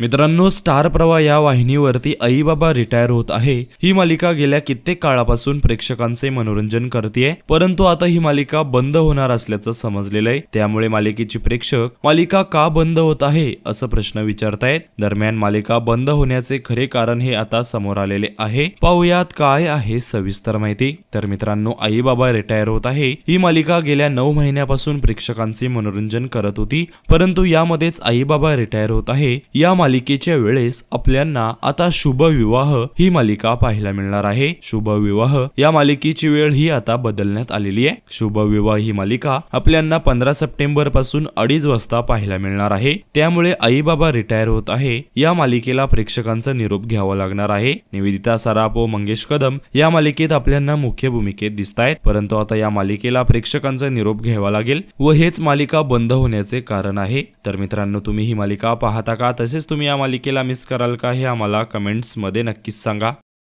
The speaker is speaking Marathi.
मित्रांनो स्टार प्रवाह या वाहिनीवरती आई बाबा रिटायर होत आहे. ही मालिका गेल्या कित्येक काळापासून प्रेक्षकांचे मनोरंजन करतेय. परंतु आता ही मालिका बंद होणार असल्याचं समजलेलं आहे त्यामुळे मालिकेची प्रेक्षक मालिका का बंद होत आहे असं प्रश्न विचारतायत. दरम्यान मालिका बंद होण्याचे खरे कारण हे आता समोर आलेले आहे. पाहुयात काय आहे सविस्तर माहिती. तर मित्रांनो आई बाबा रिटायर होत आहे. ही मालिका गेल्या नऊ महिन्यापासून प्रेक्षकांचे मनोरंजन करत होती. परंतु यामध्येच आई बाबा रिटायर होत आहे. या मालिकेच्या वेळेस आपल्यांना आता शुभ विवाह ही मालिका पाहायला मिळणार आहे. शुभ विवाह या मालिकेची वेळ ही आता बदलण्यात आलेली आहे. शुभ विवाह ही मालिका आपल्यांना पंधरा सप्टेंबरपासून अडीच वाजता पाहायला मिळणार आहे. त्यामुळे आई बाबा रिटायर होत आहे. या मालिकेला प्रेक्षकांचा निरोप घ्यावा लागणार आहे. निवेदिता सराफ व मंगेश कदम या मालिकेत आपल्यांना मुख्य भूमिकेत दिसत आहेत परंतु आता या मालिकेला प्रेक्षकांचा निरोप घ्यावा लागेल व हेच मालिका बंद होण्याचे कारण आहे. तर मित्रांनो तुम्ही ही मालिका पाहता का? तसेच तुम्ही तुम्ही या मालिकेला मिस कराल का हे आम्हाला कमेंट्समध्ये नक्कीच सांगा.